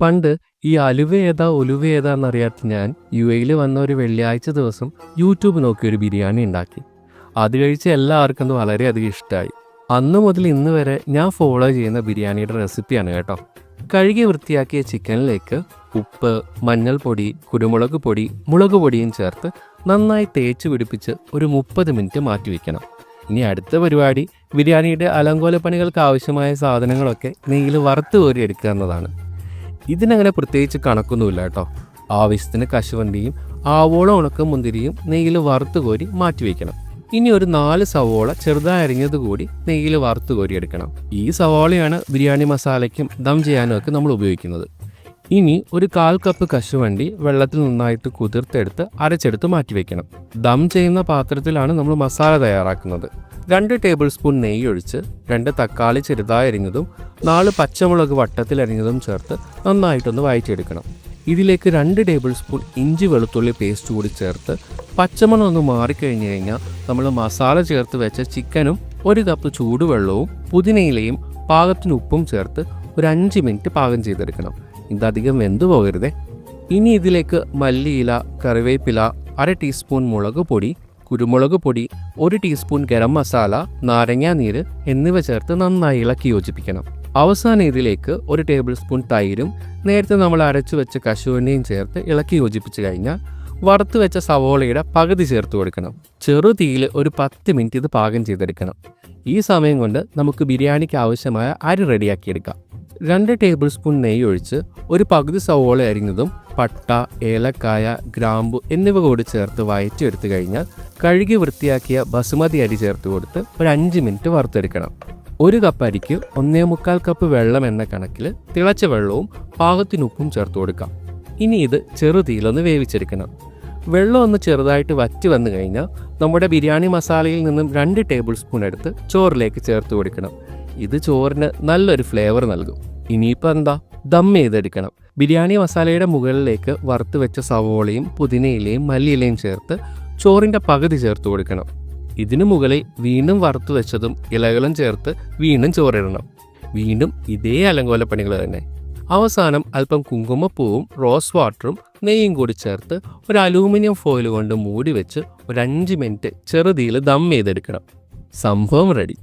പണ്ട് ഈ അലുവ ഏതാ ഒലുവ ഏതാന്നറിയാത്ത ഞാൻ യു എയിൽ വന്ന ഒരു വെള്ളിയാഴ്ച ദിവസം യൂട്യൂബ് നോക്കി ഒരു ബിരിയാണി ഉണ്ടാക്കി. അത് കഴിച്ച് എല്ലാവർക്കും അത് വളരെയധികം ഇഷ്ടമായി അന്ന് മുതൽ ഇന്ന് വരെ ഞാൻ ഫോളോ ചെയ്യുന്ന ബിരിയാണിയുടെ റെസിപ്പിയാണ് കേട്ടോ. കഴുകി വൃത്തിയാക്കിയ ചിക്കനിലേക്ക് ഉപ്പ് മഞ്ഞൾപ്പൊടി കുരുമുളക് പൊടി മുളക് പൊടിയും ചേർത്ത് നന്നായി തേച്ച് പിടിപ്പിച്ച് ഒരു മുപ്പത് മിനിറ്റ് മാറ്റി വയ്ക്കണം ഇനി അടുത്ത പരിപാടി ബിരിയാണിയുടെ അലങ്കോലപ്പണികൾക്ക് ആവശ്യമായ സാധനങ്ങളൊക്കെ നെയ്യിൽ വറുത്ത് കോരി എടുക്കുക എന്നതാണ്. ഇതിനങ്ങനെ പ്രത്യേകിച്ച് കണക്കൊന്നുമില്ല കേട്ടോ. ആവശ്യത്തിന് കശുവണ്ടിയും ആവോളം ഉണക്ക മുന്തിരിയും നെയ്യിൽ വറുത്ത് കോരി മാറ്റി വയ്ക്കണം ഇനി ഒരു നാല് സവോള ചെറുതായി അരിഞ്ഞത് കൂടി നെയ്യിൽ വറുത്ത് കോരി എടുക്കണം ഈ സവോളയാണ് ബിരിയാണി മസാലയ്ക്കും ദം ചെയ്യാനും ഒക്കെ നമ്മൾ ഉപയോഗിക്കുന്നത്. ഇനി ഒരു കാൽ കപ്പ് കശുവണ്ടി വെള്ളത്തിൽ നന്നായിട്ട് കുതിർത്തെടുത്ത് അരച്ചെടുത്ത് മാറ്റി വെക്കണം ദം ചെയ്യുന്ന പാത്രത്തിലാണ് നമ്മൾ മസാല തയ്യാറാക്കുന്നത്. രണ്ട് ടേബിൾ സ്പൂൺ നെയ്യ് ഒഴിച്ച് രണ്ട് തക്കാളി ചെറുതായി അരിഞ്ഞതും നാല് പച്ചമുളക് വട്ടത്തിൽ അരിഞ്ഞതും ചേർത്ത് നന്നായിട്ടൊന്ന് വഴറ്റിയെടുക്കണം ഇതിലേക്ക് രണ്ട് ടേബിൾ സ്പൂൺ ഇഞ്ചി വെളുത്തുള്ളി പേസ്റ്റ് കൂടി ചേർത്ത് പച്ചമണം ഒന്ന് മാറിക്കഴിഞ്ഞ് കഴിഞ്ഞാൽ നമ്മൾ മസാല ചേർത്ത് വെച്ച ചിക്കനും ഒരു കപ്പ് ചൂടുവെള്ളവും പുതിനയിലയും പാകത്തിന് ഉപ്പും ചേർത്ത് ഒരു അഞ്ച് മിനിറ്റ് പാകം ചെയ്തെടുക്കണം. ഇതധികം വെന്തു പോകരുതേ. ഇനി ഇതിലേക്ക് മല്ലിയില കറിവേപ്പില അര ടീസ്പൂൺ മുളക് പൊടി കുരുമുളക് പൊടി ഒരു ടീസ്പൂൺ ഗരം മസാല നാരങ്ങാ നീര് എന്നിവ ചേർത്ത് നന്നായി ഇളക്കി യോജിപ്പിക്കണം. അവസാനം ഇതിലേക്ക് ഒരു ടേബിൾ സ്പൂൺ തൈരും നേരത്തെ നമ്മൾ അരച്ചു വെച്ച കശുവണ്ടിയും ചേർത്ത് ഇളക്കി യോജിപ്പിച്ച് കഴിഞ്ഞാൽ വറുത്ത് വെച്ച സവോളയുടെ പകുതി ചേർത്ത് കൊടുക്കണം. ചെറു തീയിൽ ഒരു പത്ത് മിനിറ്റ് ഇത് പാകം ചെയ്തെടുക്കണം. ഈ സമയം കൊണ്ട് നമുക്ക് ബിരിയാണിക്ക് ആവശ്യമായ അരി റെഡിയാക്കിയെടുക്കാം. രണ്ട് ടേബിൾ സ്പൂൺ നെയ്യ് ഒഴിച്ച് ഒരു പകുതി സവോള അരിഞ്ഞതും പട്ട ഏലക്കായ ഗ്രാമ്പു എന്നിവ കൂടി ചേർത്ത് വയറ്റിയെടുത്ത് കഴിഞ്ഞാൽ കഴുകി വൃത്തിയാക്കിയ ബസുമതി അരി ചേർത്ത് കൊടുത്ത് ഒരു അഞ്ച് മിനിറ്റ് വറുത്തെടുക്കണം. ഒരു കപ്പ് അരിക്ക് ഒന്നേ മുക്കാൽ കപ്പ് വെള്ളം എന്ന കണക്കിൽ തിളച്ച വെള്ളവും പാകത്തിനുപ്പും ചേർത്ത് കൊടുക്കാം. ഇനി ഇത് ചെറുതീയിലൊന്ന് വേവിച്ചെടുക്കണം. വെള്ളം ഒന്ന് ചെറുതായിട്ട് വറ്റി വന്നു കഴിഞ്ഞാൽ നമ്മുടെ ബിരിയാണി മസാലയിൽ നിന്നും രണ്ട് ടേബിൾ സ്പൂൺ എടുത്ത് ചോറിലേക്ക് ചേർത്ത് കൊടുക്കണം. ഇത് ചോറിന് നല്ലൊരു ഫ്ലേവർ നൽകും. ഇനിയിപ്പോൾ എന്താ? ദം ചെയ്തെടുക്കണം. ബിരിയാണി മസാലയുടെ മുകളിലേക്ക് വറുത്ത് വെച്ച സവോളയും പുതിനയിലയും മല്ലിയിലയും ചേർത്ത് ചോറിന്റെ പകുതി ചേർത്ത് കൊടുക്കണം. ഇതിനു മുകളിൽ വീണ്ടും വറുത്ത് വെച്ചതും ഇലകളും ചേർത്ത് വീണ്ടും ചോറിടണം. വീണ്ടും ഇതേ അലങ്കോല പണികൾ തന്നെ. അവസാനം അല്പം കുങ്കുമപ്പൂവും റോസ് വാട്ടറും നെയ്യും കൂടി ചേർത്ത് ഒരു അലൂമിനിയം ഫോയിൽ കൊണ്ട് മൂടി വെച്ച് ഒരു അഞ്ച് മിനിറ്റ് ചെറുതീയിൽ ദം ചെയ്തെടുക്കണം. സംഭവം റെഡി